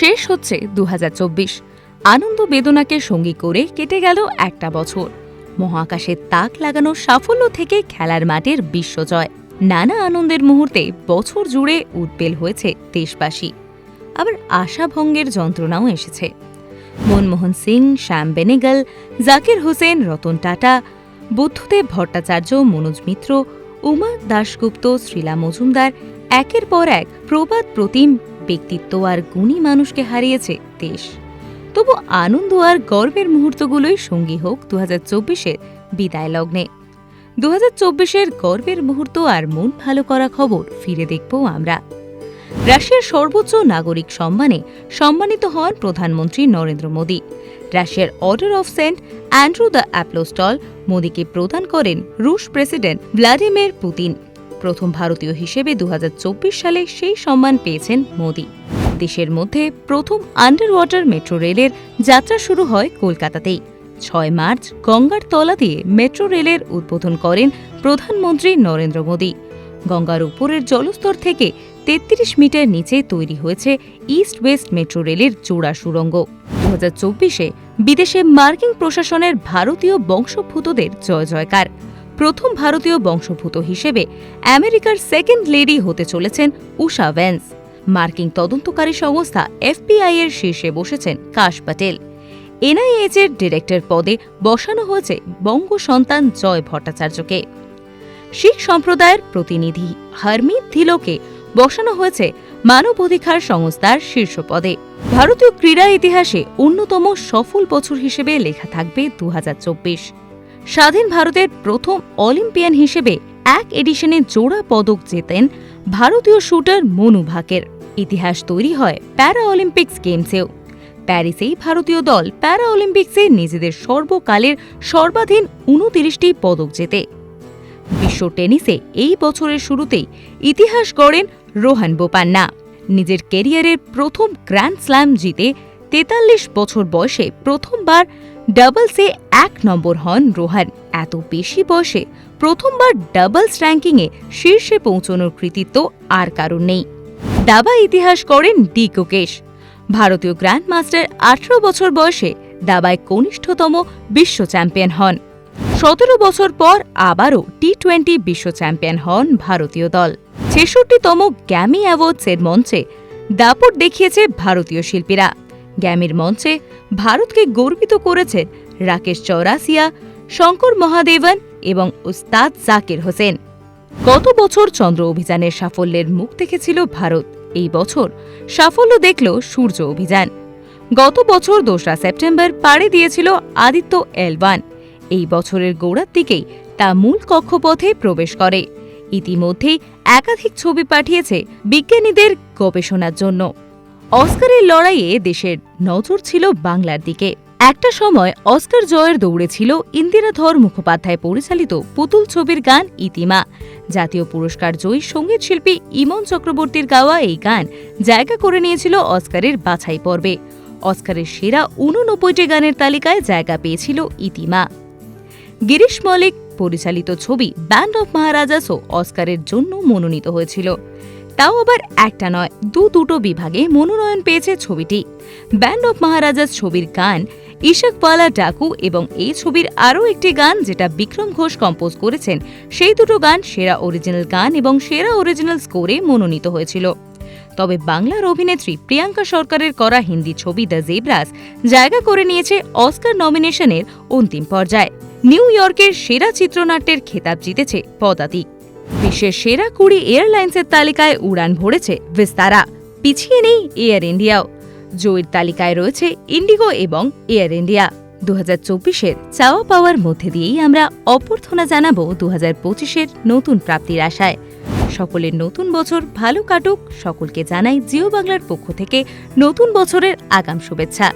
শেষ হচ্ছে দু হাজার চব্বিশ। আনন্দ বেদনাকে সঙ্গী করে কেটে গেল একটা বছর। মহাকাশের তাক লাগানো সাফল্য থেকে খেলার মাঠের বিশ্বজয়। নানা আনন্দের মুহূর্তে বছর জুড়ে উদ্বেল হয়েছে দেশবাসী। আবার আশাভঙ্গের যন্ত্রণাও এসেছে। মনমোহন সিং, শ্যাম বেনেগল, জাকির হোসেন, রতন টাটা, বুদ্ধদেব ভট্টাচার্য, মনোজ মিত্র, উমা দাশগুপ্ত, শ্রীলা মজুমদার, একের পর এক প্রবাদ প্রতিম ব্যক্তিত্ব আর গুণী মানুষকে হারিয়েছে দেশ। তবু আনন্দ আর গর্বের মুহূর্তগুলোই সঙ্গী হোক দু হাজার চব্বিশের বিদায় লগ্নে। দু হাজার গর্বের মুহূর্ত আর মন ভালো করা খবর ফিরে দেখব আমরা। রাশিয়ার সর্বোচ্চ নাগরিক সম্মানে সম্মানিত হন প্রধানমন্ত্রী নরেন্দ্র মোদী। রাশিয়ার Order of Saint Andrew the Apostle মোদীকে প্রদান করেন রুশ প্রেসিডেন্ট ভ্লাদিমির পুতিন। প্রথম ভারতীয় হিসেবে দু হাজার চব্বিশ সালে সেই সম্মান পেয়েছেন মোদী। দেশের মধ্যে প্রথম আন্ডার ওয়াটার মেট্রো রেলের যাত্রা শুরু হয় কলকাতাতেই। ছয় মার্চ গঙ্গার তলা দিয়ে মেট্রো রেলের উদ্বোধন করেন প্রধানমন্ত্রী নরেন্দ্র মোদী। গঙ্গার উপরের জলস্তর থেকে তেত্রিশ মিটার নিচে তৈরি হয়েছে ইস্ট ওয়েস্ট মেট্রো রেলের জোড়া সুড়ঙ্গ দু হাজার বিদেশে মার্কিন প্রশাসনের ভারতীয় বংশোদ্ভূতদের জয় জয়কার প্রথম ভারতীয় বংশোদ্ভূত হিসেবে আমেরিকার সেকেন্ড লেডি হতে চলেছেন উষা ভ্যান্স। মার্কিন তদন্তকারী সংস্থা এফবিআই এর শীর্ষে বসেছেন কাশ প্যাটেল। এনআইএচ এর ডিরেক্টর পদে বসানো হয়েছে বঙ্গ সন্তান জয় ভট্টাচার্যকে। শিখ সম্প্রদায়ের প্রতিনিধি হারমিত ধিলোকে বসানো হয়েছে মানবাধিকার সংস্থার শীর্ষ পদে। ভারতীয় ক্রীড়া ইতিহাসে অন্যতম সফল বছর হিসেবে লেখা থাকবে দু হাজার চব্বিশ। স্বাধীন ভারতের প্রথম অলিম্পিয়ান হিসেবে এক এডিশনে জোড়া পদক জেতেন ভারতীয় শুটার মনু ভাকের। ইতিহাস তৈরি হয় প্যারা অলিম্পিক্স গেমসেও। প্যারিসেই ভারতীয় দল প্যারা অলিম্পিক্সে নিজেদের সর্বকালের সর্বাধীন উনতিরিশটি পদক জেতে। বিশ্ব টেনিসে এই বছরের শুরুতেই ইতিহাস গড়েন রোহান বোপান্না। নিজের কেরিয়ারের প্রথম গ্র্যান্ড স্ল্যাম জিতে তেতাল্লিশ বছর বয়সে প্রথমবার ডাবলসে এক নম্বর হন রোহান। এত বেশি বয়সে প্রথমবার ডাবলস র্যাঙ্কিংয়ে শীর্ষে পৌঁছনোর কৃতিত্ব আর কারণ নেই। দাবা ইতিহাস করেন ডি কোকেশ। ভারতীয় গ্র্যান্ড মাস্টার আঠারো বছর বয়সে দাবায় কনিষ্ঠতম বিশ্ব চ্যাম্পিয়ন হন। সতেরো বছর পর আবারও টি টোয়েন্টি বিশ্ব চ্যাম্পিয়ন হন ভারতীয় দল। ছেষট্টিতম গ্যামি অ্যাওয়ার্ডসের মঞ্চে দাপট দেখিয়েছে ভারতীয় শিল্পীরা। গ্যামির মঞ্চে ভারতকে গর্বিত করেছেন রাকেশ চৌরাসিয়া, শঙ্কর মহাদেবন এবং উস্তাদ জাকির হোসেন। গত বছর চন্দ্র অভিযানের সাফল্যের মুখ দেখেছিল ভারত। এই বছর সাফল্য দেখল সূর্য অভিযান। গত বছর দোসরা সেপ্টেম্বর পাড়ে দিয়েছিল আদিত্য এলওয়ান। এই বছরের গোড়ার দিকেই তা মূল কক্ষপথে প্রবেশ করে। ইতিমধ্যেই একাধিক ছবি পাঠিয়েছে বিজ্ঞানীদের গবেষণার জন্য। অস্কারের লড়াইয়ে দেশের নজর ছিল বাংলার দিকে। একটা সময় অস্কার জয়ের দৌড়ে ছিল ইন্দিরাধর মুখোপাধ্যায় পরিচালিত পুতুল ছবির গান ইতিমা। জাতীয় পুরস্কার জয়ী সংগীত শিল্পী ইমন চক্রবর্তীর গাওয়া এই গান জায়গা করে নিয়েছিল অস্কারের বাছাই পর্বে। অস্কারের সেরা উননব্বইটি গানের তালিকায় জায়গা পেয়েছিল ইতিমা। গিরিশ মলিক পরিচালিত ছবি ব্যান্ড অফ মহারাজাসও অস্কারের জন্য মনোনীত হয়েছিল। তাও আবার একটা নয়, দু দুটো বিভাগে মনোনয়ন পেয়েছে ছবিটি। ব্যান্ড অফ মহারাজাস ছবির গান ইশাকওয়ালা ডাকু এবং এই ছবির আরও একটি গান যেটা বিক্রম ঘোষ কম্পোজ করেছেন, সেই দুটো গান সেরা অরিজিনাল গান এবং সেরা অরিজিনাল স্কোরে মনোনীত হয়েছিল। তবে বাংলার অভিনেত্রী প্রিয়াঙ্কা সরকারের করা হিন্দি ছবি দ্য জেব্রাস জায়গা করে নিয়েছে অস্কার নমিনেশনের অন্তিম পর্যায়ে। নিউ ইয়র্কের সেরা চিত্রনাট্যের খেতাব জিতেছে পদাতিক। বিশ্বের সেরা কুড়ি এয়ারলাইন্সের তালিকায় উড়ান ভরেছে বিস্তারা পিছিয়ে নেই এয়ার ইন্ডিয়াও। জয়ের তালিকায় রয়েছে ইন্ডিগো এবং এয়ার ইন্ডিয়া। দু হাজার চব্বিশের চাওয়া পাওয়ার মধ্যে দিয়েই আমরা অভ্যর্থনা জানাব দু হাজার পঁচিশের নতুন প্রাপ্তির আশায়। সকলের নতুন বছর ভালো কাটুক। সকলকে জানাই জিও বাংলার পক্ষ থেকে নতুন বছরের আগাম শুভেচ্ছা।